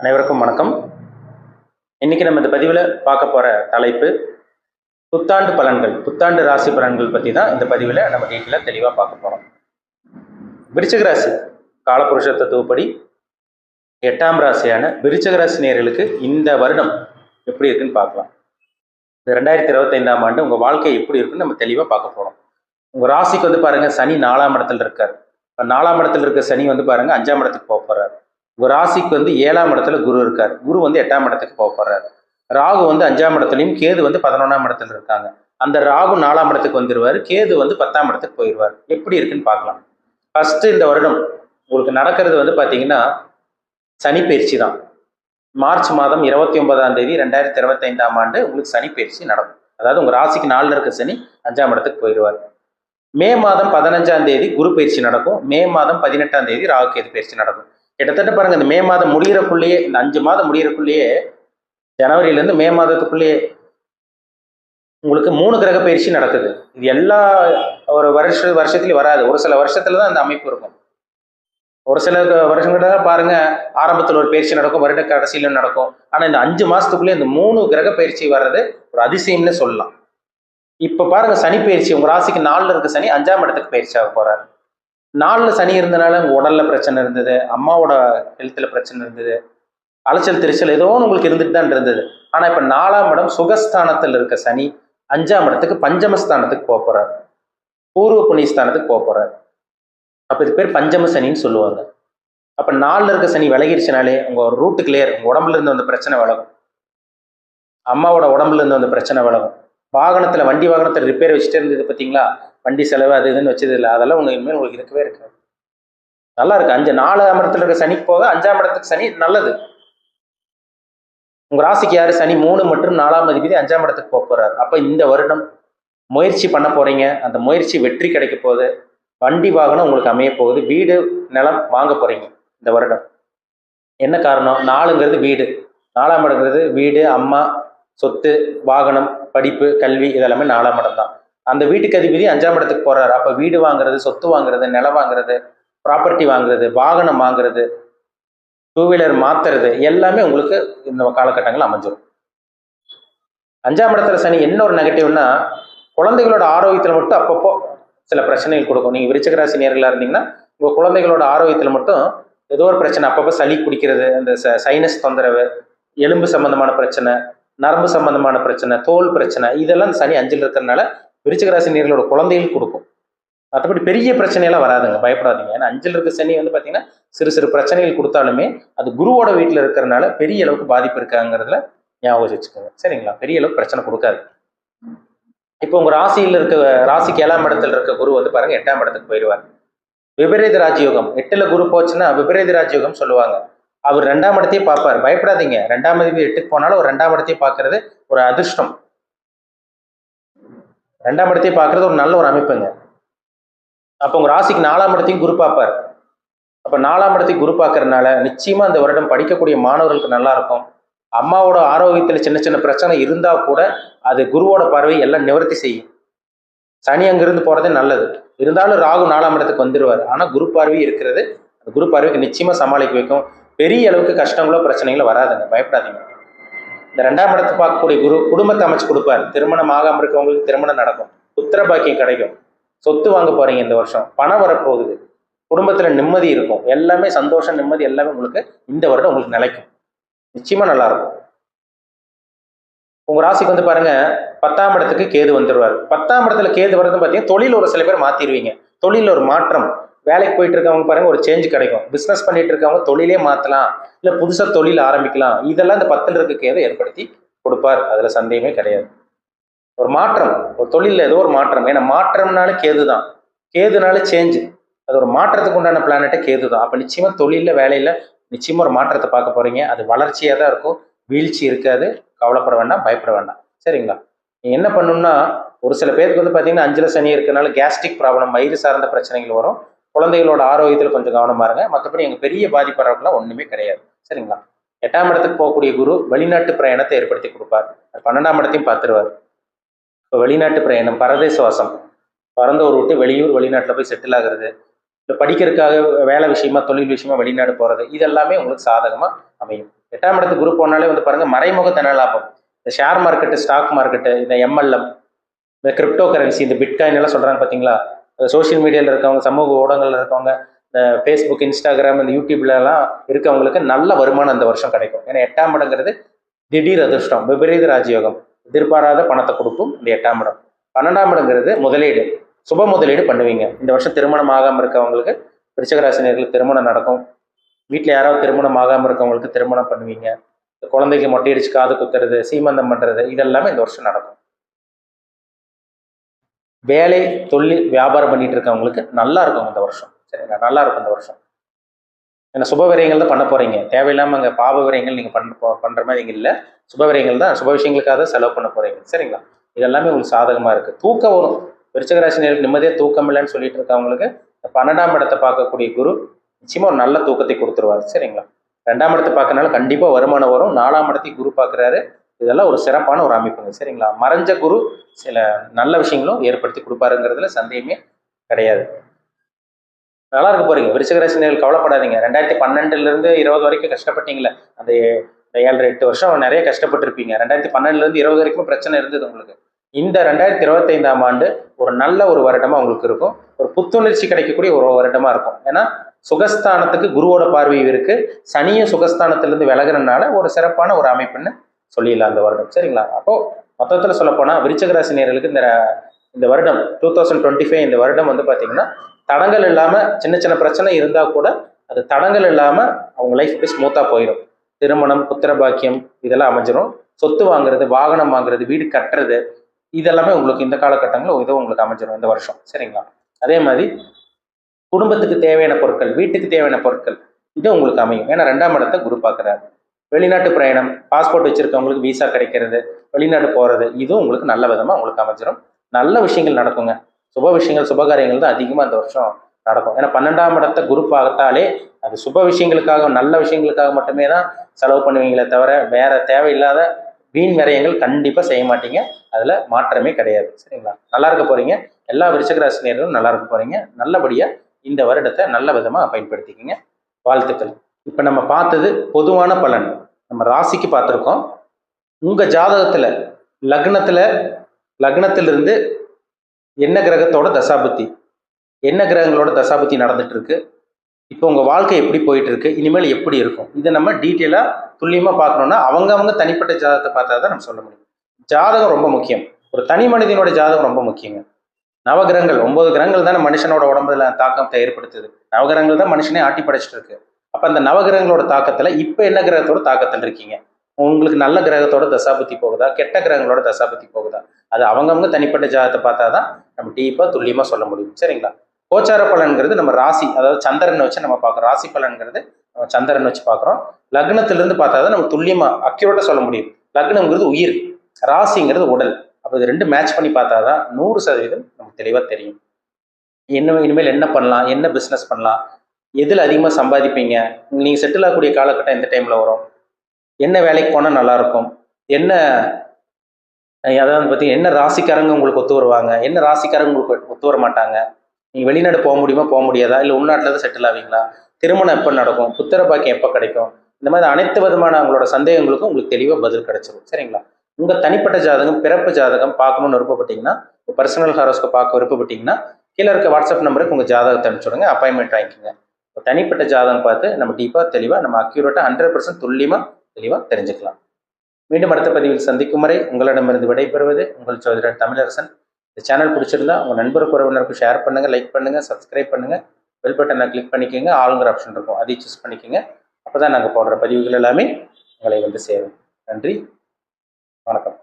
அனைவருக்கும் வணக்கம். இன்னைக்கு நம்ம இந்த பதிவில் பார்க்க போற தலைப்பு புத்தாண்டு பலன்கள் புத்தாண்டு ராசி பலன்கள் பற்றி தான் இந்த பதிவில் நம்ம டீட்டெயிலாக தெளிவாக பார்க்க போகிறோம் விருச்சக ராசி காலபுருஷ தத்துவப்படி எட்டாம் ராசியான விருச்சக ராசி நேர்களுக்கு இந்த வருடம் எப்படி இருக்குன்னு பார்க்கலாம். இந்த ரெண்டாயிரத்தி இருபத்தைந்தாம் ஆண்டு உங்கள் வாழ்க்கை எப்படி இருக்குன்னு நம்ம தெளிவாக பார்க்க போகிறோம் உங்கள் ராசிக்கு வந்து பாருங்க சனி நாலாம் இடத்துல இருக்கார். நாலாம் இடத்துல இருக்க சனி வந்து பாருங்கள் அஞ்சாம் இடத்துக்கு போக போகிறாரு ராசிக்கு வந்து ஏழாம் இடத்துல குரு இருக்கார். குரு வந்து எட்டாம் இடத்துக்கு போக போறாரு. ராகு வந்து அஞ்சாம் இடத்துலையும் கேது வந்து பதினொன்றாம் இடத்துல இருக்காங்க. அந்த ராகு நாலாம் இடத்துக்கு வந்துடுவார் கேது வந்து பத்தாம் இடத்துக்கு போயிடுவார் எப்படி இருக்குன்னு பார்க்கலாம். ஃபர்ஸ்ட் இந்த வருடம் உங்களுக்கு நடக்கிறது வந்து பார்த்தீங்கன்னா சனிப்பயிற்சி தான். மார்ச் மாதம் இருபத்தி ஒன்பதாம் தேதி ரெண்டாயிரத்தி இருபத்தைந்தாம் ஆண்டு உங்களுக்கு சனிப்பயிற்சி நடக்கும். அதாவது உங்கள் ராசிக்கு நாலுல இருக்க சனி அஞ்சாம் இடத்துக்கு போயிடுவார் மே மாதம் பதினஞ்சாம் தேதி குரு பயிற்சி நடக்கும். மே மாதம் பதினெட்டாம் தேதி ராகு கேது பயிற்சி நடக்கும். கிட்டத்தட்ட பாருங்க இந்த மே மாதம் முடிகிறக்குள்ளேயே இந்த அஞ்சு மாதம் முடிகிறக்குள்ளேயே ஜனவரியிலேருந்து மே மாதத்துக்குள்ளேயே உங்களுக்கு மூணு கிரக பயிற்சி நடக்குது. இது எல்லா ஒரு வருஷ வருஷத்துலையும் வராது. ஒரு சில வருஷத்துல தான் அந்த அமைப்பு இருக்கும். ஒரு சில வருஷங்கிட்ட பாருங்க ஆரம்பத்தில் ஒரு பயிற்சி நடக்கும் வருட கடைசியில நடக்கும். ஆனால் இந்த அஞ்சு மாதத்துக்குள்ளே இந்த மூணு கிரக பயிற்சி வர்றது ஒரு அதிசயம்னு சொல்லலாம். இப்போ பாருங்க சனி பயிற்சி உங்க ராசிக்கு நாலுல இருக்க சனி அஞ்சாம் இடத்துக்கு பயிற்சியாக போறாரு. நாளில் சனி இருந்தனால உங்கள் உடலில் பிரச்சனை இருந்தது அம்மாவோட ஹெல்த்தில் பிரச்சனை இருந்தது அலைச்சல் திருச்சல் ஏதோ ஒன்று உங்களுக்கு இருந்துட்டு தான் இருந்தது. ஆனால் இப்போ நாலாம் இடம் சுகஸ்தானத்தில் இருக்க சனி அஞ்சாம் இடத்துக்கு பஞ்சமஸ்தானத்துக்கு போக போகிறார் பூர்வ புண்ணியஸ்தானத்துக்கு போக போகிறார் அப்போ இது பேர் பஞ்சம சனின்னு சொல்லுவாங்க. அப்போ நாளில் இருக்க சனி விலகிருச்சுனாலே உங்கள் ரூட்டு கிளியர் உங்கள் உடம்புல இருந்து வந்த பிரச்சனை விலகும். அம்மாவோட உடம்புல இருந்து வந்த பிரச்சனை விலகும். வாகனத்தில் வண்டி வாகனத்தில் ரிப்பேர் வச்சுட்டே இருந்தது பார்த்தீங்களா வண்டி செலவு அது இதுன்னு வச்சது இல்லை அதெல்லாம் உங்களுக்கு இனிமேல் உங்களுக்கு இருக்கவே இருக்காது. நல்லா இருக்கு. அஞ்சு நாலாம் இடத்துல இருக்க சனிக்கு போக அஞ்சாம் இடத்துக்கு சனி நல்லது. உங்க ராசிக்கு யாரு? சனி மூணு மற்றும் நாலாம் அதிபதி அஞ்சாம் இடத்துக்கு போக போறாரு. அப்ப இந்த வருடம் முயற்சி பண்ண போறீங்க. அந்த முயற்சி வெற்றி கிடைக்க போகுது. வண்டி வாகனம் உங்களுக்கு அமைய போகுது. வீடு நிலம் வாங்க போறீங்க இந்த வருடம். என்ன காரணம்? நாலுங்கிறது வீடு. நாலாம் இடங்கிறது வீடு அம்மா சொத்து வாகனம் படிப்பு கல்வி இதெல்லாமே நாலாம் இடம் தான். அந்த வீட்டுக்கு அதிபதி அஞ்சாம் இடத்துக்கு போறாரு. அப்ப வீடு வாங்குறது சொத்து வாங்குறது நிலம் வாங்குறது ப்ராப்பர்ட்டி வாங்குறது வாகனம் வாங்குறது டூ வீலர் மாத்துறது எல்லாமே உங்களுக்கு இந்த காலகட்டங்கள் அமைஞ்சிடும் அஞ்சாம் இடத்துல சனி என்ன ஒரு நெகட்டிவ்னா குழந்தைகளோட ஆரோக்கியத்தில் மட்டும் அப்பப்போ சில பிரச்சனைகள் கொடுக்கும். நீங்கள் விருச்சகராசி நேர்களாக இருந்தீங்கன்னா உங்கள் குழந்தைகளோட ஆரோக்கியத்தில் மட்டும் ஏதோ ஒரு பிரச்சனை அப்பப்போ சளி குடிக்கிறது அந்த ச சைனஸ் தொந்தரவு எலும்பு சம்பந்தமான பிரச்சனை நரம்பு சம்பந்தமான பிரச்சனை தோல் பிரச்சனை இதெல்லாம் சனி அஞ்சில் இருக்கிறதுனால விருச்சிக ராசி நேர்களோட குழந்தைகள் கொடுக்கும். மற்றபடி பெரிய பிரச்சனையெல்லாம் வராதுங்க. பயப்படாதீங்க. ஏன்னா அஞ்சில் இருக்க சனி வந்து பார்த்தீங்கன்னா சிறு சிறு பிரச்சனைகள் கொடுத்தாலுமே அது குருவோட வீட்டில் இருக்கிறனால பெரிய அளவுக்கு பாதிப்பு இருக்காங்கிறதுல ஞாபகம் வச்சுக்கோங்க. சரிங்களா? பெரிய அளவுக்கு பிரச்சனை கொடுக்காது. இப்போ உங்கள் ராசியில் இருக்க ராசிக்கு ஏழாம் இடத்துல இருக்க குரு வந்து பாருங்க எட்டாம் இடத்துக்கு போயிடுவார். விபரீத ராஜயோகம். எட்டில் குரு போச்சுன்னா விபரீத ராஜயோகம் சொல்லுவாங்க. அவர் ரெண்டாம் இடத்தையே பார்ப்பார். பயப்படாதீங்க. ரெண்டாம் எட்டுக்கு போனாலும் ஒரு ரெண்டாம் இடத்தையே பார்க்கறது ஒரு அதிர்ஷ்டம். ரெண்டாம் இடத்தையும் பார்க்கறது ஒரு நல்ல ஒரு அமைப்புங்க. அப்போ உங்கள் ராசிக்கு நாலாம் இடத்தையும் குரு பார்ப்பார். அப்போ நாலாம் இடத்தையும் குரு பார்க்கறதுனால நிச்சயமாக அந்த வருடம் படிக்கக்கூடிய மாணவர்களுக்கு நல்லா இருக்கும். அம்மாவோட ஆரோக்கியத்தில் சின்ன சின்ன பிரச்சனை இருந்தால் கூட அது குருவோட பார்வை எல்லாம் நிவர்த்தி செய்யும். சனி அங்கிருந்து போகிறதே நல்லது. இருந்தாலும் ராகு நாலாம் இடத்துக்கு வந்துடுவார் ஆனால் குரு பார்வை இருக்கிறது. அந்த குரு பார்வைக்கு நிச்சயமாக சமாளிக்க வைக்கும். பெரிய அளவுக்கு கஷ்டங்களோ பிரச்சனைகளோ வராதுங்க. பயப்படாதீங்க. இந்த ரெண்டாம் இடத்தை பார்க்கக்கூடிய குரு குடும்பத்தை அமைச்சு கொடுப்பாரு. திருமணம் ஆகாமல் இருக்கவங்களுக்கு திருமணம் நடக்கும். புத்திர பாக்கியம் கிடைக்கும். சொத்து வாங்க போறீங்க இந்த வருஷம். பணம் வரப்போகுது. குடும்பத்துல நிம்மதி இருக்கும். எல்லாமே சந்தோஷம் நிம்மதி எல்லாமே உங்களுக்கு இந்த வருடம் உங்களுக்கு நிலைக்கும். நிச்சயமா நல்லா இருக்கும் உங்க ராசிக்கு வந்து பாருங்க பத்தாம் இடத்துக்கு கேது வந்துருவாரு. பத்தாம் இடத்துல கேது வர்றது பார்த்தீங்கன்னா தொழில் ஒரு சில பேர் மாத்திடுவீங்க தொழில் ஒரு மாற்றம். வேலைக்கு போயிட்டு இருக்கவங்க பாருங்க ஒரு சேஞ்ச் கிடைக்கும். பிஸ்னஸ் பண்ணிட்டு இருக்கவங்க தொழிலே மாத்தலாம். இல்ல புதுசா தொழில் ஆரம்பிக்கலாம். இதெல்லாம் இந்த பத்தில் இருக்க ஏற்படுத்தி கொடுப்பார். அதுல சந்தேகமே கிடையாது. ஒரு மாற்றம் ஒரு தொழிலில் ஏதோ ஒரு மாற்றம். ஏன்னா மாற்றம்னால கேது தான் கேதுனால சேஞ்ச் அது ஒரு மாற்றத்துக்கு உண்டான பிளானட்டே கேது தான் அப்போ நிச்சயமா தொழிலில் வேலையில் நிச்சயமா ஒரு மாற்றத்தை பார்க்க போறீங்க. அது வளர்ச்சியாக தான் இருக்கும். வீழ்ச்சி இருக்காது. கவலைப்பட வேண்டாம். பயப்பட வேண்டாம். சரிங்களா? நீ என்ன பண்ணணும்னா ஒரு சில பேருக்கு வந்து பார்த்தீங்கன்னா அஞ்சுல சனி இருக்கிறனால கேஸ்ட்ரிக் ப்ராப்ளம் வயிறு சார்ந்த பிரச்சனைகள் வரும். குழந்தைகளோட ஆரோக்கியத்தில் கொஞ்சம் கவனமா இருங்க. மற்றபடி எங்கள் பெரிய பாதிப்படுறவங்களாம் ஒன்றுமே கிடையாது. சரிங்களா? எட்டாம் இடத்துக்கு போகக்கூடிய குரு வெளிநாட்டு பிரயாணத்தை ஏற்படுத்தி கொடுப்பார். பன்னெண்டாம் இடத்தையும் பார்த்துருவார். இப்போ வெளிநாட்டு பிரயாணம் பரதேசவாசம். ஒரு விட்டு வெளியூர் வெளிநாட்டில் போய் செட்டில் ஆகுறது. இல்லை படிக்கிறதுக்காக வேலை விஷயமா தொழில் விஷயமா வெளிநாடு போகிறது இதெல்லாமே உங்களுக்கு சாதகமாக அமையும். எட்டாம் இடத்துக்கு குரு போனாலே வந்து பாருங்க மறைமுக தனலாபம் இந்த ஷேர் மார்க்கெட்டு ஸ்டாக் மார்க்கெட்டு இந்த எம்எல்எம் இந்த கிரிப்டோ கரன்சி இந்த பிட்காயின் எல்லாம் சொல்றாங்க பார்த்தீங்களா சோஷியல் மீடியாவில் இருக்கவங்க சமூக ஊடகங்கள்ல இருக்கவங்க இந்த ஃபேஸ்புக் இன்ஸ்டாகிராம் இந்த யூடியூப்லலாம் இருக்கவங்களுக்கு நல்ல வருமானம் இந்த வருஷம் கிடைக்கும். ஏன்னா எட்டாம் இடங்கிறது திடீர் அதிர்ஷ்டம் விபரீத ராஜயோகம் எதிர்பாராத பணத்தை கொடுக்கும் இந்த எட்டாம் இடம். பன்னெண்டாம் இடங்கிறது முதலீடு சுப முதலீடு பண்ணுவீங்க. இந்த வருஷம் திருமணம் ஆகாமல் இருக்கவங்களுக்கு விருச்சகராசினியர்களுக்கு திருமணம் நடக்கும். வீட்டில் யாராவது திருமணம் ஆகாமல் இருக்கவங்களுக்கு திருமணம் பண்ணுவீங்க. இந்த குழந்தைக்கு மொட்டையடிச்சு காது குத்துறது சீமந்தம் பண்ணுறது இதெல்லாமே இந்த வருஷம் நடக்கும். வேலை தொழில் வியாபாரம் பண்ணிட்டு இருக்கவங்களுக்கு நல்லா இருக்கும் இந்த வருஷம். சரிங்களா? நல்லா இருக்கும் இந்த வருஷம். ஏன்னா சுப விரயங்கள் தான் பண்ண போறீங்க. தேவையில்லாம அங்கே பாப விரயங்கள் நீங்க பண்ண போ- பண்ற மாதிரி இல்லை. சுப விரயங்கள் தான் சுப விஷயங்களுக்காக தான் செலவு பண்ண போறீங்க. சரிங்களா? இதெல்லாமே உங்களுக்கு சாதகமா இருக்கு. தூக்கம் வரும். ரிஷகராசனியில் நிம்மதியாக தூக்கம் இல்லைன்னு சொல்லிட்டு இருக்கவங்களுக்கு பன்னெண்டாம் இடத்தை பார்க்கக்கூடிய குரு நிச்சயமா ஒரு நல்ல தூக்கத்தை கொடுத்துருவாரு. சரிங்களா? ரெண்டாம் இடத்தை பார்க்கறனால கண்டிப்பா வருமானம் வரும். நாலாம் இடத்தையும் குரு பார்க்குறாரு. இதெல்லாம் ஒரு சிறப்பான ஒரு அமைப்புங்க. சரிங்களா? மறைஞ்ச குரு சில நல்ல விஷயங்களும் ஏற்படுத்தி கொடுப்பாருங்கிறதுல சந்தேகமே கிடையாது. நல்லா இருக்க போறீங்க விருச்சிகராசினியர்கள் கவலைப்படாதீங்க. ரெண்டாயிரத்தி பன்னெண்டுல இருந்து இருபது வரைக்கும் கஷ்டப்பட்டீங்களே அந்த ஏழரை எட்டு வருஷம் நிறைய கஷ்டப்பட்டிருப்பீங்க. ரெண்டாயிரத்தி பன்னெண்டுல இருந்து இருபது வரைக்கும் பிரச்சனை இருந்தது உங்களுக்கு. இந்த ரெண்டாயிரத்தி இருபத்தைந்தாம் ஆண்டு ஒரு நல்ல ஒரு வருடமா உங்களுக்கு இருக்கும். ஒரு புத்துணர்ச்சி கிடைக்கக்கூடிய ஒரு வருடமா இருக்கும். ஏன்னா சுகஸ்தானத்துக்கு குருவோட பார்வை இருக்கு. சனியும் சுகஸ்தானத்திலிருந்து விலகுறதுனால ஒரு சிறப்பான ஒரு அமைப்புன்னு சொல்லிடலாம் அந்த வருடம். சரிங்களா? அப்போ மொத்தத்தில் சொல்லப்போனால் விருச்சக ராசி நேர்களுக்கு இந்த இந்த வருடம் டூ தௌசண்ட் டுவெண்ட்டி ஃபைவ் இந்த வருடம் வந்து பார்த்தீங்கன்னா தடங்கள் இல்லாமல் சின்ன சின்ன பிரச்சனை இருந்தால் கூட அது தடங்கள் இல்லாமல் அவங்க லைஃப் அப்படியே ஸ்மூத்தாக போயிடும் திருமணம் புத்திர பாக்கியம் இதெல்லாம் அமைஞ்சிரும். சொத்து வாங்குறது வாகனம் வாங்குறது வீடு கட்டுறது இதெல்லாமே உங்களுக்கு இந்த காலகட்டங்களில் இதோ உங்களுக்கு அமைஞ்சிரும் இந்த வருஷம். சரிங்களா? அதே மாதிரி குடும்பத்துக்கு தேவையான பொருட்கள் வீட்டுக்கு தேவையான பொருட்கள் இது உங்களுக்கு அமையும். ஏன்னா ரெண்டாம் இடத்தை குரு பார்க்குறாரு. வெளிநாட்டு பிரயாணம் பாஸ்போர்ட் வச்சிருக்கவங்களுக்கு விசா கிடைக்கிறது வெளிநாடு போகிறது இதுவும் உங்களுக்கு நல்ல விதமாக உங்களுக்கு அமைச்சிடும் நல்ல விஷயங்கள் நடக்குங்க. சுப விஷயங்கள் சுபகாரியங்கள் தான் அதிகமாக இந்த வருஷம் நடக்கும். ஏன்னா பன்னெண்டாம் இடத்தை குரு பார்த்தாலே அது சுப விஷயங்களுக்காக நல்ல விஷயங்களுக்காக மட்டுமே தான் செலவு பண்ணுவீங்களே தவிர வேற தேவையில்லாத வீண் விரயங்கள் கண்டிப்பாக செய்ய மாட்டீங்க. அதில் மாற்றமே கிடையாது. சரிங்களா? நல்லா இருக்க போறீங்க. எல்லா விருச்சகராசினியர்களும் நல்லா இருக்க போறீங்க. நல்லபடியாக இந்த வருடத்தை நல்ல விதமாக பயன்படுத்திக்கிங்க. வாழ்த்துக்கள். இப்போ நம்ம பார்த்தது பொதுவான பலன். நம்ம ராசிக்கு பார்த்துருக்கோம். உங்கள் ஜாதகத்தில் லக்னத்தில் லக்னத்திலிருந்து என்ன கிரகத்தோட தசாபுத்தி? என்ன கிரகங்களோட தசாபுத்தி நடந்துட்டு இருக்கு இப்போ உங்கள் வாழ்க்கை எப்படி போயிட்டு இருக்கு இனிமேல் எப்படி இருக்கும்? இதை நம்ம டீட்டெயிலாக துல்லியமாக பார்க்கணும்னா அவங்க அவங்க தனிப்பட்ட ஜாதகத்தை பார்த்தா தான் நம்ம சொல்ல முடியும். ஜாதகம் ரொம்ப முக்கியம். ஒரு தனி மனிதனோட ஜாதகம் ரொம்ப முக்கியங்க. நவகிரகங்கள் ஒன்பது கிரகங்கள் தானே மனுஷனோட உடம்புல தாக்கத்தை ஏற்படுத்துது. நவகிரகங்கள் தான் மனுஷனே ஆட்டி படைச்சிட்டு இருக்கு. அப்ப அந்த நவகிரகங்களோட தாக்கத்துல இப்ப என்ன கிரகத்தோட தாக்கத்தில் இருக்கீங்க? உங்களுக்கு நல்ல கிரகத்தோட தசாபுத்தி போகுதா? கெட்ட கிரகங்களோட தசாபுத்தி போகுதா? அது அவங்கவுங்க தனிப்பட்ட ஜாதகத்தை பார்த்தா தான் நம்ம டீப்பாக துல்லியமாக சொல்ல முடியும். சரிங்களா? கோச்சார பலன்கிறது நம்ம ராசி அதாவது சந்திரனை வச்சு நம்ம பார்க்குறோம். ராசி பலன்கிறது நம்ம சந்திரன் வச்சு பார்க்குறோம். லக்னத்திலிருந்து பார்த்தா தான் நம்ம துல்லியமாக அக்யூரேட்டாக சொல்ல முடியும். லக்னம்ங்கிறது உயிர் ராசிங்கிறது உடல். அப்போ இது ரெண்டு மேட்ச் பண்ணி பார்த்தா தான் நூறு சதவீதம் நமக்கு தெளிவாக தெரியும். என்ன இனிமேல் என்ன பண்ணலாம்? என்ன பிஸ்னஸ் பண்ணலாம்? எதில் அதிகமாக சம்பாதிப்பீங்க? நீங்கள் செட்டில் ஆகக்கூடிய காலகட்டம் எந்த டைமில் வரும்? என்ன வேலைக்கு போனால் நல்லாயிருக்கும் என்ன அதாவது பார்த்தீங்கன்னா என்ன ராசிக்காரங்க உங்களுக்கு ஒத்து வருவாங்க? என்ன ராசிக்காரங்க உங்களுக்கு ஒத்து வர மாட்டாங்க? நீங்கள் வெளிநாடு போக முடியுமா போக முடியாதா? இல்லை உள்நாட்டில் தான் செட்டில் ஆவீங்களா? திருமணம் எப்போ நடக்கும்? புத்திர பாக்கியம் எப்போ கிடைக்கும்? இந்த மாதிரி அனைத்து விதமான உங்களோட சந்தேகங்களுக்கும் உங்களுக்கு தெளிவாக பதில் கிடைச்சிரும். சரிங்களா? உங்கள் தனிப்பட்ட ஜாதகம் பிறப்பு ஜாதகம் பார்க்கணும்னு விருப்பப்பட்டீங்கன்னா பர்சனல் ஹாரோஸ்க்கு பார்க்க விருப்பப்பட்டீங்கன்னா கீழே இருக்க வாட்ஸ்அப் நம்பருக்கு உங்கள் ஜாதகத்தை அனுப்பிச்சுடுங்க அப்பாயின்மெண்ட் வாங்கிக்கோங்க. தனிப்பட்ட ஜாதகம் பார்த்து நம்ம டீப்பாக தெளிவாக நம்ம அக்யூரேட்டாக ஹண்ட்ரட் பர்சன்ட் துல்லியமாக தெளிவாக தெரிஞ்சுக்கலாம். மீண்டும் அடுத்த பதிவில் சந்திக்கும் வரை உங்களிடமிருந்து விடைபெறுவது உங்கள் சோதரர் தமிழரசன். இந்த சேனல் பிடிச்சிருந்தா உங்கள் நண்பருக்கு உறவினருக்கு ஷேர் பண்ணுங்கள் லைக் பண்ணுங்கள் சப்ஸ்கிரைப் பண்ணுங்கள் பெல் பட்டனை கிளிக் பண்ணிக்கோங்க ஆளுங்கிற ஆப்ஷன் இருக்கும். அதை சூஸ் பண்ணிக்கோங்க. அப்போ தான் நாங்கள் போடுற பதிவுகள் எல்லாமே உங்களை வந்து சேரும். நன்றி. வணக்கம்.